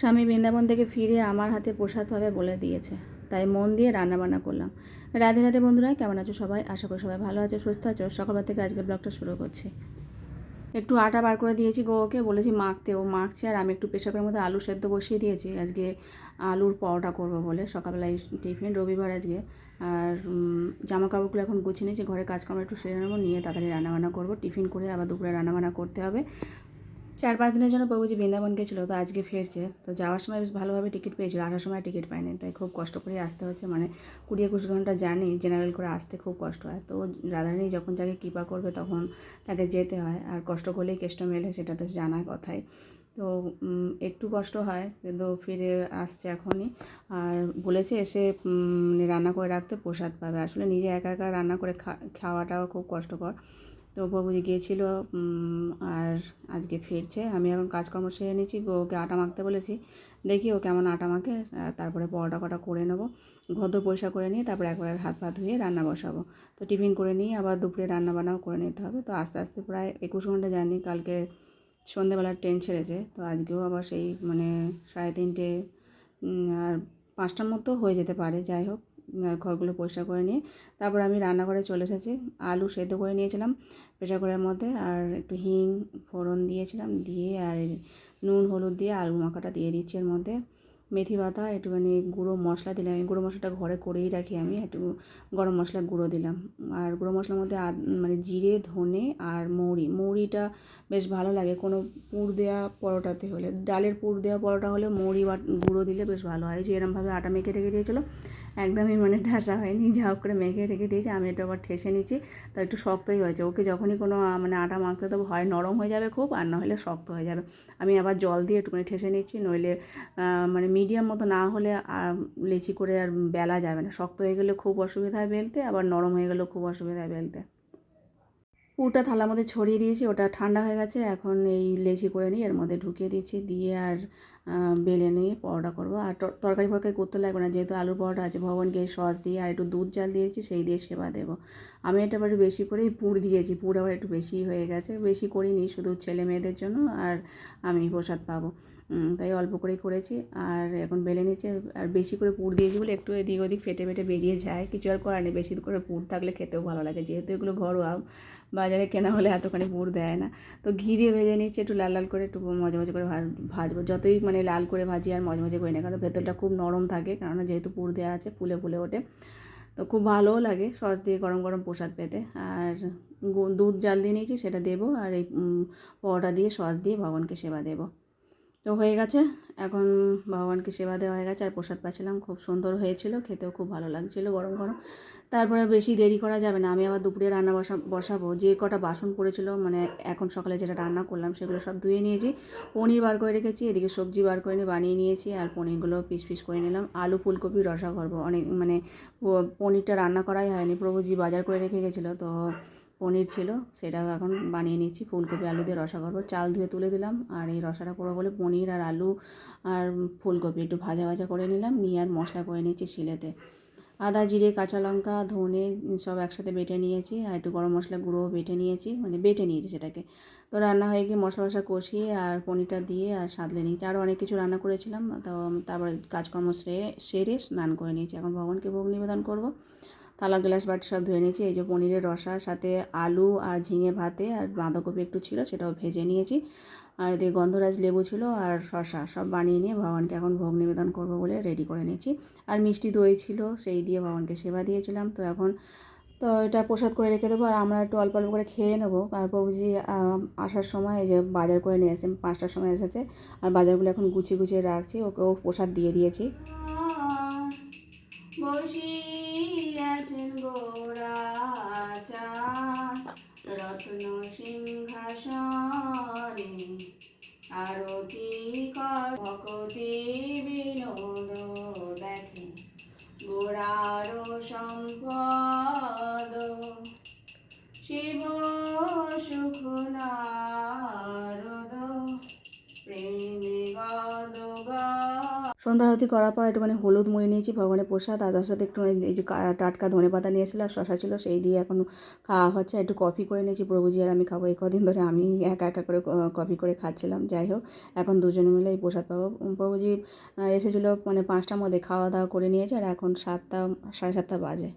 স্বামী বৃন্দাবন থেকে ফিরে আমার হাতে প্রসাদ হবে বলে দিয়েছে। তাই মন দিয়ে রান্নাবান্না করলাম। রাধে রাধে বন্ধুরা, কেমন আছো সবাই? আশা করি সবাই ভালো আছো, সুস্থ আছো। সকালবার থেকে আজকে ব্লগটা শুরু করছি। একটু আটা বার করে দিয়েছি গোকে, বলেছি মাখতে, ও মাখছে আর আমি একটু প্রেশারের মধ্যে আলু সেদ্ধ বসিয়ে দিয়েছি। আজকে আলুর পরোটা করব বলে। সকালবেলায় টিফিন, রবিবার আজকে। আর জামা কাপড়গুলো এখন গুছিয়ে নিয়েছি, ঘরে কাজকাম একটু সেরে নেব, নিয়ে তাড়াতাড়ি রান্নাবান্না করব। টিফিন করে আবার দুপুরে রান্নাবান্না করতে হবে। চার পাঁচ দিনের জন্য প্রভুজি বৃন্দাবন গেছিল, তো আজকে ফিরছে। তো যাওয়ার সময় বেশ ভালোভাবে টিকিট পেয়েছিল, আসার সময় টিকিট পায়নি, তাই খুব কষ্ট করে আসতে হচ্ছে। মানে কুড়ি একুশ ঘণ্টা জানি জেনারেল করে আসতে খুব কষ্ট হয়। তো রাধারানী যখন যাকে কৃপা করবে তখন তাকে যেতে হয়, আর কষ্ট করলেই কেষ্ট মেলে, সেটা তো জানা কথাই। তো একটু কষ্ট হয়, কিন্তু ফিরে আসছে এখনই। আর বলেছে এসে রান্না করে রাখতে প্রসাদ পাবে। আসলে নিজে একা একা রান্না করে খাওয়াটাও খুব কষ্টকর। তো বাবুজি গিয়েছিল আর আজকে ফিরছে। আমি এখন কাজকর্ম সেরে নিচ্ছি ওকে আটা মাখতে বলেছি। দেখি ও কেমন আটা মাখে তারপরে পরোটা কটা করে নেব। ঘর দোর পরিষ্কার করে নিয়ে তারপরে একবার হাত পা ধুয়ে রান্না বসাবো। তো টিফিন করে নিয়ে আবার দুপুরে রান্না বান্নাও করে নিতে হবে। তো আস্তে আস্তে প্রায় একুশ ঘণ্টা জার্নি, কালকে সন্ধেবেলার ট্রেন ছেড়েছে। তো আজকেও আবার সেই মানে সাড়ে তিনটে আর পাঁচটার মতো হয়ে যেতে পারে, যাই হোক। ঘরগুলো পরিষ্কার করে নিয়ে তারপর আমি রান্নাঘরে চলে এসেছি। আলু সেদ্ধ করে নিয়েছিলাম প্রেশার কুকারের মধ্যে আর একটু হিং ফোড়ন দিয়েছিলাম দিয়ে আর নুন, হলুদ দিয়ে আলু মাখাটা দিয়ে দিচ্ছি এর মধ্যে। মেথি পাতা, একটুখানি গুঁড়ো মশলা দিলাম। গুঁড়ো মশলাটা ঘরে করেই রাখি আমি, একটু গরম মশলা গুঁড়ো দিলাম। আর গুঁড়ো মশলার মধ্যে মানে জিরে, ধনে আর মৌরি। মৌরিটা বেশ ভালো লাগে, কোনো পুর দেওয়া পরোটাতে হলে। ডালের পুর দেওয়া পরোটা হলে মৌরি বা গুঁড়ো দিলে বেশ ভালো হয়। যে এরমভাবে আটা মেখে রেখে দিয়েছিলো, একদমই মানে ঠাসা হয়নি, যা হোক করে মেখে রেখে দিয়েছি। আমি এটা আবার ঠেসে নিচ্ছি, তো একটু শক্তই হয়েছে। ওকে যখনই কোনো মানে আটা মাখতে দেবো, হয় নরম হয়ে যাবে খুব, আর নাহলে শক্ত হয়ে যাবে। আমি আবার জল দিয়ে একটুখানি ঠেসে নিচ্ছি, নইলে মানে মিডিয়াম মতো না হলে লেচি করে আর বেলা যাবে না। শক্ত হয়ে গেলে খুব অসুবিধা হয় বেলতে, আবার নরম হয়ে গেলেও খুব অসুবিধা হয় বেলতে। পুরটা থালার মধ্যে ছড়িয়ে দিয়েছি, ওটা ঠান্ডা হয়ে গেছে, এখন এই লেচি করে নিয়ে এর মধ্যে ঢুকিয়ে দিয়েছি দিয়ে আর বেলে নিয়ে পরোটা করব। আর তরকারি ফরকারি করতে লাগবে না, যেহেতু আলুর পরোটা আছে, ভগবানকে সস দিয়ে আর একটু দুধ জাল দিয়েছি, সেই দিয়ে সেবা দেবো। আমি এটা আবার বেশি করেই পুর দিয়েছি, পুর আবার একটু বেশি হয়ে গেছে, বেশি করিনি, শুধু ছেলে মেয়েদের জন্য আর আমি প্রসাদ পাবো। তাই অল্প করেই করেছি। আর এখন বেলে নিচ্ছে আর বেশি করে পুর দিয়েছি বলে একটু এদিক ওদিক ফেটে ফেটে বেরিয়ে যায়। কিছু আর করার নেই, বেশি করে পুর থাকলে খেতেও ভালো লাগে। যেহেতু এগুলো ঘরোয়া, বাজারে কেনা হলে এতখানি পুর দেয় না। তো ঘি দিয়ে ভেজে নিচ্ছে, একটু লাল লাল করে, একটু মজা মজা করে ভাজবো। যতই মানে লাল করে ভাজি আর মজা মজা করি না কারণ ভেতরটা খুব নরম থাকে। কারণ যেহেতু পুর দেওয়া আছে, ফুলে ফুলে ওঠে। তো খুব ভালোও লাগে সস দিয়ে গরম গরম প্রসাদ পেতে। আর দুধ জাল দিয়ে নিয়েছি, সেটা দেবো। আর এই পরোটা দিয়ে, সস দিয়ে ভগবানকে সেবা দেবো। তো হয়ে গেছে। এখন ভগবানকে সেবা দেওয়া হয়ে গেছে আর প্রসাদ পাচ্ছিলাম। খুব সুন্দর হয়েছিল, খেতেও খুব ভালো লাগছিল গরম গরম। তারপরে বেশি দেরি করা যাবে না। আমি আবার দুপুরে রান্না বসা বসাবো। যে কটা বাসন পড়েছিল মানে এখন সকালে যেটা রান্না করলাম সেগুলো সব ধুয়ে নিয়েছি। পনির বার করে রেখেছি, এদিকে সবজি বার করে নিয়ে বানিয়ে নিয়েছি আর পনিরগুলো পিস পিস করে নিলাম। আলু ফুলকপি রসা করব অনেক মানে পনিরটা রান্না করাই হয়নি। প্রভুজি বাজার করে রেখে গেছিল, তো পনির ছিল সেটা এখন বানিয়ে নিচ্ছি, ফুলকপি, আলু দিয়ে রসা করব। চাল ধুয়ে তুলে দিলাম, আর এই রসাটা করব বলে পনির আর আলু আর ফুলকপি একটু ভাজা ভাজা করে নিলাম, নিয়ে আর মশলা করে নিচ্ছি শিলেতে। আদা, জিরে, কাঁচা লঙ্কা, ধনে সব একসাথে বেটে নিয়েছি, আর একটু গরম মশলা গুঁড়ো বেটে নিয়েছি মানে বেটে নিয়েছি সেটাকে। তো রান্না হয়ে গিয়ে মশলা মশলা কষিয়ে আর পনিরটা দিয়ে আর সাঁতলে নিয়েছি। আরও অনেক কিছু রান্না করেছিলাম, তো তারপরে কাজকর্ম সেরে সেরে স্নান করে নিয়েছি। এখন ভগবানকে ভোগ নিবেদন করব। থালা গ্লাস বাটি সব ধুয়ে নিয়েছি। এই যে পনিরের রসার সাথে আলু আর ঝিঙে ভাতে আর বাঁধাকপি একটু ছিল, সেটাও ভেজে নিয়েছি। আর এদিকে গন্ধরাজ লেবু ছিল আর শশা সব বানিয়ে নিয়ে ভগবানকে এখন ভোগ নিবেদন করব বলে রেডি করে নিয়েছি। আর মিষ্টি দই ছিল, সেই দিয়ে ভগবানকে সেবা দিয়েছিলাম। তো এখন তো এটা প্রসাদ করে রেখে দেবো আর আমরা একটু অল্প অল্প করে খেয়ে নেব। আর প্রভুজি আসার সময় এই যে বাজার করে নিয়ে এসেছে, পাঁচটার সময় এসেছে। আর বাজারগুলো এখন গুছিয়ে গুছিয়ে রাখছি। ওকেও প্রসাদ দিয়ে দিয়েছি। বসিয়াছেন আরতি কর ভকতি বিনোদ দেখেন গোড়ার সন্ধ্যা আরতি করার পর একটুখানি হলুদ মুড়ি নিয়েছি, ভগবানের প্রসাদ, আর তার সাথে একটু এই যে টাটকা ধনে পাতা নিয়েছিল আর শশা ছিল, সেই দিয়ে এখন খাওয়া হচ্ছে। একটু কফি করে নিয়েছি প্রভুজি আর আমি খাব। এই কদিন ধরে আমি একা একা করে কফি করে খাচ্ছিলাম। যাই হোক, এখন দুজনে মিলে এই প্রসাদ পাবো। প্রভুজি এসেছিল মানে পাঁচটার মধ্যে খাওয়া দাওয়া করে নিয়েছে, আর এখন সাতটা, সাড়ে সাতটা বাজে।